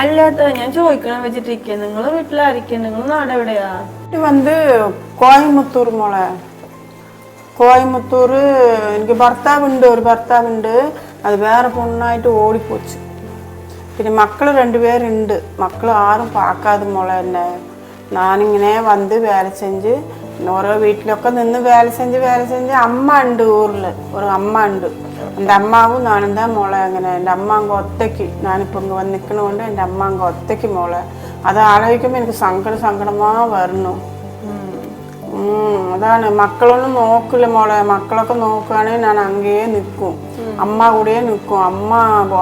അല്ലാത്ത ഞാൻ ചോദിക്കണം വെച്ചിട്ടിരിക്കുക നിങ്ങൾ വീട്ടിലായിരിക്കും നിങ്ങൾ നാട് എവിടെയാ? വീട്ടിൽ വന്ന് കോയമ്പത്തൂർ മോളെ. കോയമ്പത്തൂർ എനിക്ക് ഭർത്താവുണ്ട് ഒരു ഭർത്താവുണ്ട്. അത് വേറെ പൊണ്ണായിട്ട് ഓടിപ്പോച്ചു. പിന്നെ മക്കൾ രണ്ടുപേരുണ്ട് മക്കൾ ആരും പാക്കാതെ മോളെ എന്നെ. ഞാനിങ്ങനെ വന്ന് വേല സെഞ്ച് ഓരോ വീട്ടിലൊക്കെ നിന്ന് വേല സെഞ്ച് വേല സെഞ്ച് അമ്മ ഉണ്ട് ഊരിൽ ഒരു അമ്മ ഉണ്ട്. എന്റെ അമ്മാവും നാനും തന്നെ മോളെ അങ്ങനെ? എന്റെ അമ്മാങ്ക ഒറ്റയ്ക്ക് ഞാനിപ്പോൾ ഇങ്ങ് വന്ന് നിൽക്കണോണ്ട് എന്റെ അമ്മാങ്ക ഒറ്റയ്ക്ക് മോളെ. അത് ആലോചിക്കുമ്പോൾ എനിക്ക് സങ്കട സങ്കടമാ വരണു അതാണ്. മക്കളൊന്നും നോക്കില്ല മോളെ. മക്കളൊക്കെ നോക്കുകയാണെങ്കിൽ ഞാൻ അങ്ങേ നിൽക്കും. അമ്മ കൂടെ നിൽക്കും. അമ്മ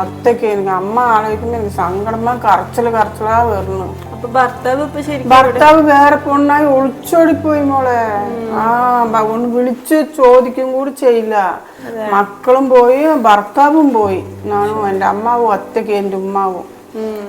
ഒറ്റയ്ക്ക് എനിക്ക് അമ്മ ആലോചിക്കുമ്പോൾ എനിക്ക് സങ്കടമാ കറച്ചിൽ കറച്ചിലാ വരുന്നു. ഭർത്താവ് ഇപ്പൊ ശരിക്കും ഭർത്താവ് വേറെ പൊണ്ണായി ഒളിച്ചോടിപ്പോയി മോളെ. ആ ബ- ഒന്ന് വിളിച്ച് ചോദിക്കും കൂടി ചെയ്യില്ല. മക്കളും പോയി ഭർത്താവും പോയി. ഞാനും എന്റെ അമ്മാവും ഒറ്റയ്ക്ക് എന്റെ ഉമ്മാവും.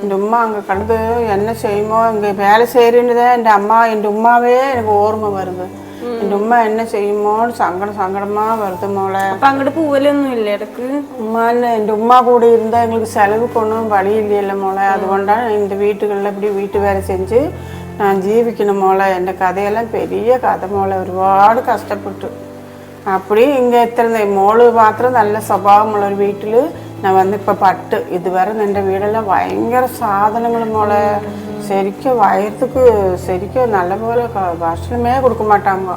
എന്റെ ഉമ്മ അങ്ങ് കണ്ടത് എന്നെ ചെയ്യുമോ ഇങ്ങ വേല ചെയ്യേണ്ടത് എന്റെ അമ്മ എന്റെ ഉമ്മാവേ എനിക്ക് ഓർമ്മ വരുന്നത്. ഉമ്മ എന്നെ ചെയ്യുമ്പോൾ സങ്കടം സങ്കടമാ വെറുതെ മോളെ. അപ്പൊ അങ്ങോട്ട് പോവലൊന്നും ഇല്ല ഇടയ്ക്ക് ഉമ്മാനെ എന്റെ ഉമ്മ കൂടെ இருந்தா எங்களுக்கு ചെലവ് കൊണ്ടും வழி മോളെ. അതുകൊണ്ടാണ് എന്റെ இந்த வீட்டுகளில் വീട്ടുകാരെ ചെഞ്ച് ഞാൻ ജീവിക്കണം മോളെ. എന്റെ കഥയെല്ലാം പെരിയ കഥ മോളെ. ഒരുപാട് കഷ്ടപ്പെട്ടു. അപ്പടി ഇങ്ങനെ എത്ര മോൾ മാത്രം നല്ല സ്വഭാവമുള്ള ഒരു വീട്ടിൽ ഞാൻ വന്നിപ്പോൾ പട്ട് ഇതുവരെ നിൻ്റെ വീടെല്ലാം ഭയങ്കര സാധനങ്ങൾ മോളെ ശരിക്കും വയറത്തുക്ക് ശരിക്കും നല്ലപോലെ ഭക്ഷണമേ കൊടുക്ക മാട്ടാങ്ക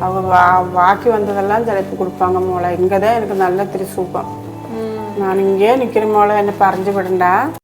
அவங்க வா வாக்கி வந்ததெல்லாம் தலைப்பு கொடுப்பாங்க மோளை இங்கே தான் எனக்கு நல்ல திருசூப்பம் நான் இங்கே நிற்கிற மோளை என்னை பறிஞ்சு விடண்டா